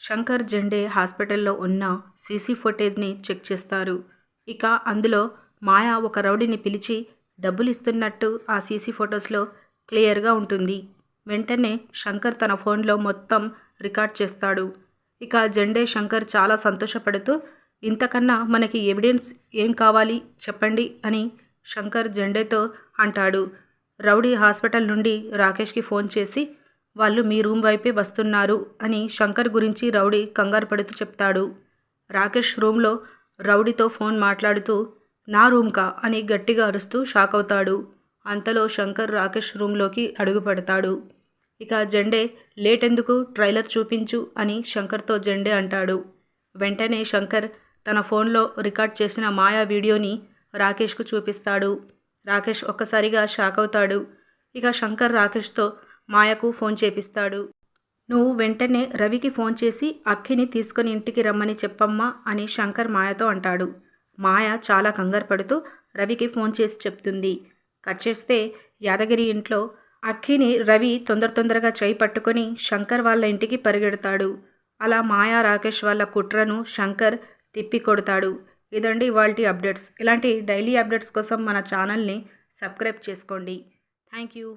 శంకర్ జెండే హాస్పిటల్లో ఉన్న CC ఫుటేజ్ని check చేస్తారు. ఇక అందులో మాయ ఒక రౌడీని పిలిచి డబ్బులు ఇస్తున్నట్టు ఆ సీసీ ఫొటోస్లో క్లియర్గా ఉంటుంది. వెంటనే శంకర్ తన ఫోన్లో మొత్తం రికార్డ్ చేస్తాడు. ఇక జెండే శంకర్ చాలా సంతోషపడుతూ ఇంతకన్నా మనకి ఎవిడెన్స్ ఏం కావాలి చెప్పండి అని శంకర్ జెండేతో అంటాడు. రౌడీ హాస్పిటల్ నుండి రాకేష్కి ఫోన్ చేసి వాళ్ళు మీ రూమ్ వైపే వస్తున్నారు అని శంకర్ గురించి రౌడీ కంగారు పడుతూ చెప్తాడు. రాకేష్ రూమ్లో రౌడీతో ఫోన్ మాట్లాడుతూ నా రూమ్కా? అని గట్టిగా అరుస్తూ షాక్ అవుతాడు. అంతలో శంకర్ రాకేష్ రూమ్లోకి అడుగు పెడతాడు. ఇక జెండే లేట్ ఎందుకు ట్రైలర్ చూపించు అని శంకర్తో జెండే అంటాడు. వెంటనే శంకర్ తన ఫోన్లో రికార్డ్ చేసిన మాయా వీడియోని రాకేష్కు చూపిస్తాడు. రాకేష్ ఒక్కసారిగా షాక్ అవుతాడు. ఇక శంకర్ రాకేష్తో మాయకు ఫోన్ చేపిస్తాడు. నువ్వు వెంటనే రవికి ఫోన్ చేసి అక్కిని తీసుకొని ఇంటికి రమ్మని చెప్పమ్మా అని శంకర్ మాయతో అంటాడు. మాయ చాలా కంగారు పడుతూ రవికి ఫోన్ చేసి చెప్తుంది. కట్ చేస్తే యాదగిరి ఇంట్లో అక్కిని రవి తొందర తొందరగా చేయి పట్టుకొని శంకర్ వాళ్ళ ఇంటికి పరిగెడతాడు. అలా మాయా రాకేష్ వాళ్ళ కుట్రను శంకర్ తిప్పి కొడతాడు ఇదండి ఇవాల్టి అప్డేట్స్. ఇలాంటి డైలీ అప్డేట్స్ కోసం మన ఛానల్ని సబ్స్క్రైబ్ చేసుకోండి. Thank you.